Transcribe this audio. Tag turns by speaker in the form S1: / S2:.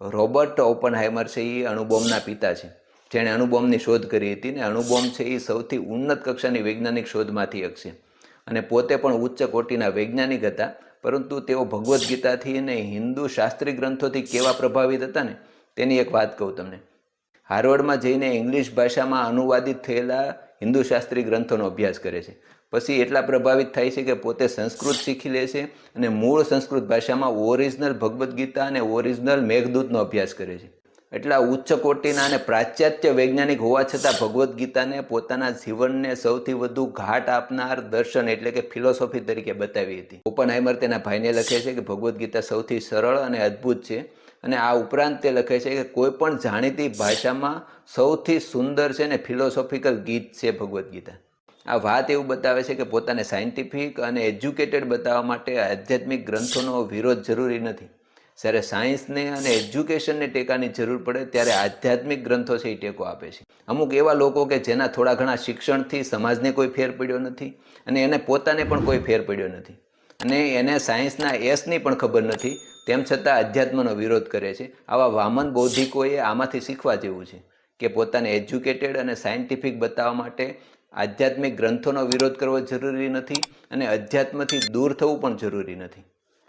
S1: Robert ઓપનહાઇમર છે એ અણુબોમ્બના પિતા છે. જેણે અણુબોમ્બની શોધ કરી હતી ને અણુબોમ્બ છે એ સૌથી ઉન્નત કક્ષાની વૈજ્ઞાનિક શોધમાંથી એક છે. અને પોતે પણ ઉચ્ચ કોટીના વૈજ્ઞાનિક હતા, પરંતુ તેઓ ભગવદ્ ગીતાથી અને હિન્દુ શાસ્ત્રી ગ્રંથોથી કેવા પ્રભાવિત હતા ને, તેની એક વાત કહું તમને. હાર્વર્ડમાં જઈને ઇંગ્લિશ ભાષામાં અનુવાદિત થયેલા હિન્દુ શાસ્ત્રી ગ્રંથોનો અભ્યાસ કરે છે. પછી એટલા પ્રભાવિત થાય છે કે પોતે સંસ્કૃત શીખી લે છે અને મૂળ સંસ્કૃત ભાષામાં ઓરિજિનલ ભગવદ્ ગીતા અને ઓરિજિનલ મેઘદૂતનો અભ્યાસ કરે છે. એટલા ઉચ્ચ કોટીના અને પ્રાચ્યાત્ય વૈજ્ઞાનિક હોવા છતાં ભગવદ્ ગીતાને પોતાના જીવનને સૌથી વધુ ઘાટ આપનાર દર્શન એટલે કે ફિલોસોફી તરીકે બતાવી હતી. ઓપનહાઇમર તેના ભાઈને લખે છે કે ભગવદ્ ગીતા સૌથી સરળ અને અદ્ભુત છે. અને આ ઉપરાંત તે લખે છે કે કોઈ પણ જાણીતી ભાષામાં સૌથી સુંદર છે ને ફિલોસોફિકલ ગીત છે ભગવદ્ ગીતા. આ વાત એવું બતાવે છે કે પોતાને સાયન્ટિફિક અને એજ્યુકેટેડ બતાવવા માટે આધ્યાત્મિક ગ્રંથોનો વિરોધ જરૂરી નથી. જ્યારે સાયન્સને અને એજ્યુકેશનને ટેકાની જરૂર પડે ત્યારે આધ્યાત્મિક ગ્રંથો છે એ ટેકો આપે છે. અમુક એવા લોકો કે જેના થોડા ઘણા શિક્ષણથી સમાજને કોઈ ફેર પડ્યો નથી અને એને પોતાને પણ કોઈ ફેર પડ્યો નથી. અને એને સાયન્સના એસની પણ ખબર નથી. તેમ છતાં અધ્યાત્મનો વિરોધ કરે છે. આવા વામન બૌદ્ધિકોએ આમાંથી શીખવા જેવું છે કે પોતાને એજ્યુકેટેડ અને સાયન્ટિફિક બતાવવા માટે આધ્યાત્મિક ગ્રંથોનો વિરોધ કરવો જરૂરી નથી અને અધ્યાત્મથી દૂર થવું પણ જરૂરી નથી.